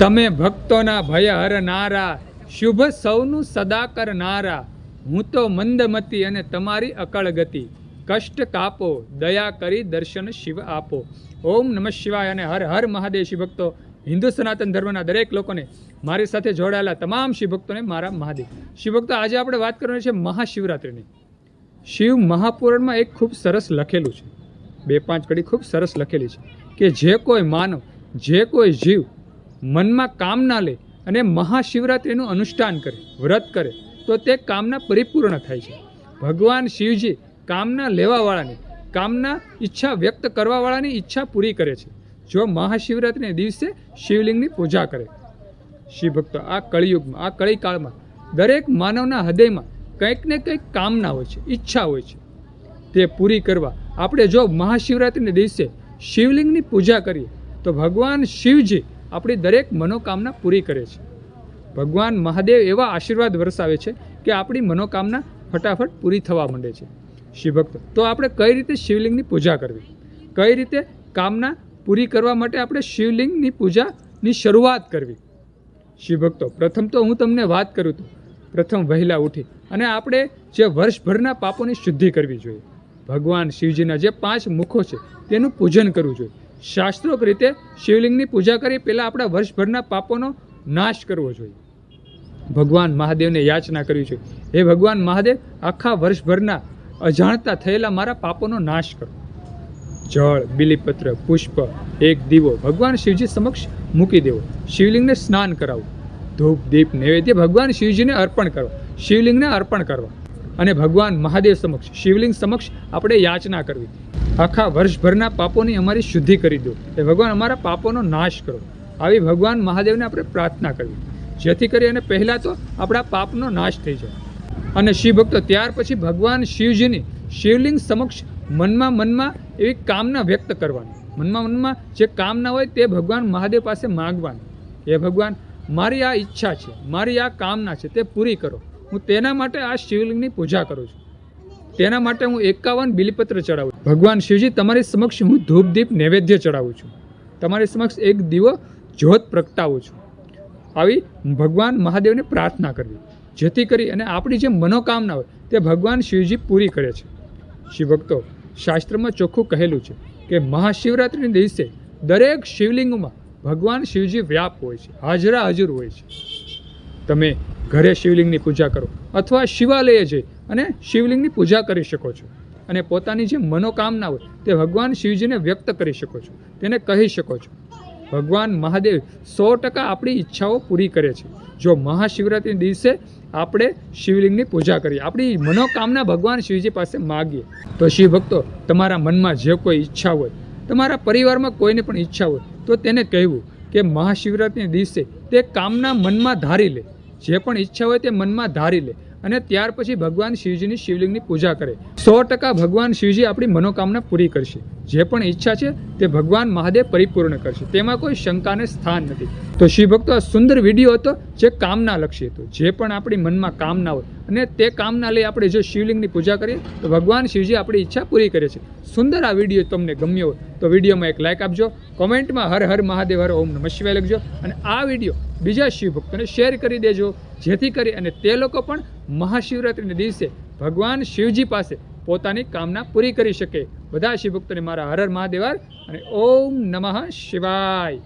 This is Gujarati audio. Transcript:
તમે ભક્તોના ભય હરનારા, શુભ સૌનું સદા કરનારા. હું તો મંદમતી અને તમારી અકળ ગતિ. કષ્ટ કાપો, દયા કરી દર્શન શિવ આપો. ઓમ નમઃ શિવાય અને હર હર મહાદેવ શિવભક્તો હિન્દુ સનાતન ધર્મના દરેક લોકોને મારી સાથે જોડાયેલા તમામ શિવભક્તોને મારા મહાદેવ. શિવભક્તો આજે આપણે વાત કરવાની છે મહાશિવરાત્રિની. શિવ મહાપુરાણમાં એક ખૂબ સરસ લખેલું છે. બે પાંચ કડી ખૂબ સરસ લખેલી છે કે જે કોઈ માનવ, જે કોઈ જીવ મનમાં કામના લે અને મહાશિવરાત્રિનું અનુષ્ઠાન કરે, વ્રત કરે, તો તે કામના પરિપૂર્ણ થાય છે. ભગવાન શિવજી કામના લેવાવાળાની, કામના ઈચ્છા વ્યક્ત કરવાવાળાની ઈચ્છા પૂરી કરે છે. જો મહાશિવરાત્રિને દિવસે શિવલિંગની પૂજા કરે. શિવ ભક્તો આ કળિયુગમાં, આ કળીકાળમાં દરેક માનવના હૃદયમાં કંઈક ને કંઈક કામના હોય છે, ઈચ્છા હોય છે. તે પૂરી કરવા આપણે જો મહાશિવરાત્રિને દિવસે શિવલિંગની પૂજા કરીએ, તો ભગવાન શિવજી આપણી દરેક મનોકામના પૂરી કરે છે. ભગવાન મહાદેવ એવા આશીર્વાદ વરસાવે છે કે આપણી મનોકામના ફટાફટ પૂરી થવા માંડે છે. શિવભક્તો તો આપણે કઈ રીતે શિવલિંગની પૂજા કરવી? કઈ રીતે કામના પૂરી કરવા માટે આપણે શિવલિંગની પૂજાની શરૂઆત કરવી? શિવભક્તો પ્રથમ તો હું તમને વાત કરું તો પ્રથમ વહેલા ઉઠી અને આપણે જે વર્ષભરના પાપોની શુદ્ધિ કરવી જોઈએ. ભગવાન શિવજીના જે પાંચ મુખો છે તેનું પૂજન કરવું જોઈએ. શાસ્ત્રોક રીતે શિવલિંગની પૂજા કરી પહેલાં આપણા વર્ષભરના પાપોનો નાશ કરવો જોઈએ. ભગવાન મહાદેવને યાચના કરવી જોઈએ. હે ભગવાન મહાદેવ, આખા વર્ષભરના અજાણતા થયેલા મારા પાપોનો નાશ કરો. જળ, બિલીપત્ર, પુષ્પ, એક દીવો ભગવાન શિવજી સમક્ષ મૂકી દેવો. શિવલિંગને સ્નાન કરાવવું ધૂપ, દીપ, નૈવેદ્ય ભગવાન શિવજીને અર્પણ કરો. શિવલિંગને અર્પણ કરવા. અને ભગવાન મહાદેવ સમક્ષ, શિવલિંગ સમક્ષ આપણે યાચના કરવી. આખા વર્ષભરના પાપોની અમારી શુદ્ધિ કરી દો. એ ભગવાન અમારા પાપોનો નાશ કરો. આવી ભગવાન મહાદેવને આપણે પ્રાર્થના કરવી જેથી કરી અને પહેલાં તો આપણા પાપનો નાશ થઈ જાય. અને શિવ ભક્તો ત્યાર પછી ભગવાન શિવજીની શિવલિંગ સમક્ષ મનમાં મનમાં એવી કામના વ્યક્ત કરવાની. મનમાં મનમાં જે કામના હોય તે ભગવાન મહાદેવ પાસે માગવાની. હે ભગવાન, મારી આ ઈચ્છા છે, મારી આ કામના છે, તે પૂરી કરો. હું તેના માટે આ શિવલિંગની પૂજા કરું છું. તેના માટે હું એકાવન બિલીપત્ર ચડાવું ભગવાન શિવજી, તમારી સમક્ષ હું ધૂપદીપ નૈવેદ્ય ચડાવું છું. તમારી સમક્ષ એક દીવો જ્યોત પ્રગટાવું છું. આવી ભગવાન મહાદેવને પ્રાર્થના કરવી. જેથી કરી અને આપણી જે મનોકામના હોય તે ભગવાન શિવજી પૂરી કરે છે. શિવભક્તો, શાસ્ત્રમાં ચોખ્ખું કહેલું છે કે મહાશિવરાત્રિના દિવસે દરેક શિવલિંગમાં ભગવાન શિવજી વ્યાપ હોય છે હાજરા હાજર હોય છે. તમે ઘરે શિવલિંગની પૂજા કરો અથવા શિવાલયે જઈ અને શિવલિંગની પૂજા કરી શકો છો. અને પોતાની જે મનોકામના હોય તે ભગવાન શિવજીને વ્યક્ત કરી શકો છો. તેને કહી શકો છો, ભગવાન મહાદેવ, સો ટકા આપણી ઈચ્છાઓ પૂરી કરે છે. જો મહાશિવરાત્રિ દિવસે આપણે શિવલિંગની પૂજા કરીએ, આપણી મનોકામના ભગવાન શિવજી પાસે માગીએ, તો શિવ ભક્તો તમારા મનમાં જે કોઈ ઈચ્છા હોય, તમારા પરિવારમાં કોઈને પણ ઈચ્છા હોય, તો તેને કહેવું કે મહાશિવરાત્રિના દિવસે તે કામના મનમાં ધારી લે. જે પણ ઈચ્છા હોય તે મનમાં ધારી લે. અને ત્યાર પછી ભગવાન શિવજીની શિવલિંગની પૂજા કરે. સો ટકા ભગવાન શિવજી આપણી મનોકામના પૂરી કરશે. જે પણ ઈચ્છા છે તે ભગવાન મહાદેવ પરિપૂર્ણ કરશે. તેમાં કોઈ શંકાને સ્થાન નથી. તો શિવ ભક્તો આ સુંદર વીડિયો હતો જે કામના લક્ષી હતો. જે પણ આપણી મનમાં કામના હોય અને તે કામના લઈ આપણે જો શિવલિંગની પૂજા કરીએ, તો ભગવાન શિવજી આપણી ઈચ્છા પૂરી કરે છે. સુંદર આ વીડિયો તમને ગમ્યો હોય, તો વિડીયોમાં એક લાઇક આપજો, કોમેન્ટમાં હર હર મહાદેવ, હર ઓમ નમઃ શિવાય લખજો અને આ વીડિયો બીજા શિવભક્તોને શેર કરી દેજો, જેથી કરી અને તે લોકો પણ મહાશિવરાત્રિના દિવસે ભગવાન શિવજી પાસે પોતાની કામના પૂરી કરી શકે. બધા શિવ ભક્તોને મારા હર હર મહાદેવ અને ઓમ નમઃ શિવાય.